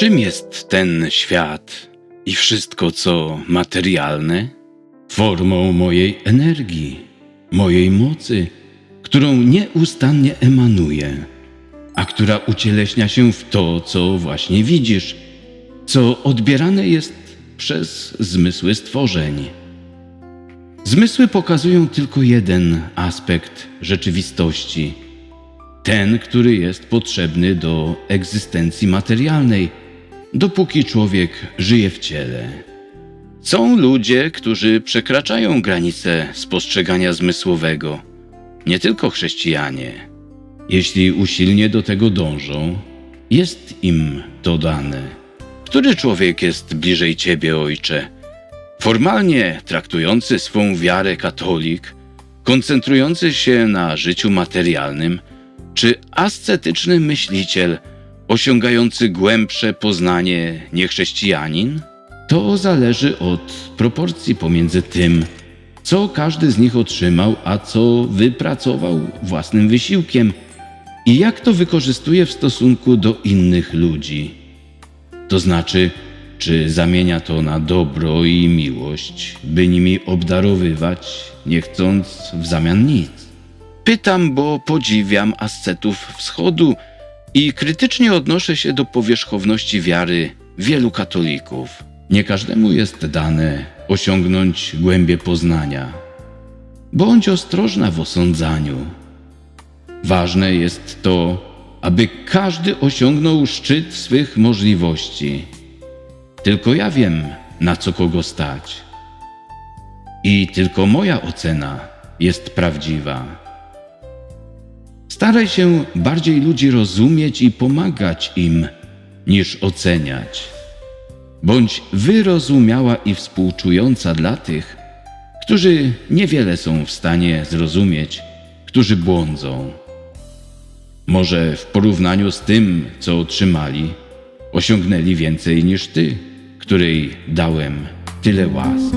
Czym jest ten świat i wszystko, co materialne? Formą mojej energii, mojej mocy, którą nieustannie emanuję, a która ucieleśnia się w to, co właśnie widzisz, co odbierane jest przez zmysły stworzeń. Zmysły pokazują tylko jeden aspekt rzeczywistości ten, który jest potrzebny do egzystencji materialnej, dopóki człowiek żyje w ciele. Są ludzie, którzy przekraczają granice spostrzegania zmysłowego, nie tylko chrześcijanie. Jeśli usilnie do tego dążą, jest im to dane. Który człowiek jest bliżej ciebie, ojcze? Formalnie traktujący swą wiarę katolik, koncentrujący się na życiu materialnym, czy ascetyczny myśliciel osiągający głębsze poznanie niechrześcijanin? To zależy od proporcji pomiędzy tym, co każdy z nich otrzymał, a co wypracował własnym wysiłkiem i jak to wykorzystuje w stosunku do innych ludzi. To znaczy, czy zamienia to na dobro i miłość, by nimi obdarowywać, nie chcąc w zamian nic. Pytam, bo podziwiam ascetów wschodu i krytycznie odnoszę się do powierzchowności wiary wielu katolików. Nie każdemu jest dane osiągnąć głębie poznania. Bądź ostrożna w osądzaniu. Ważne jest to, aby każdy osiągnął szczyt swych możliwości. Tylko ja wiem, na co kogo stać. I tylko moja ocena jest prawdziwa. Staraj się bardziej ludzi rozumieć i pomagać im, niż oceniać. Bądź wyrozumiała i współczująca dla tych, którzy niewiele są w stanie zrozumieć, którzy błądzą. Może w porównaniu z tym, co otrzymali, osiągnęli więcej niż ty, której dałem tyle łask.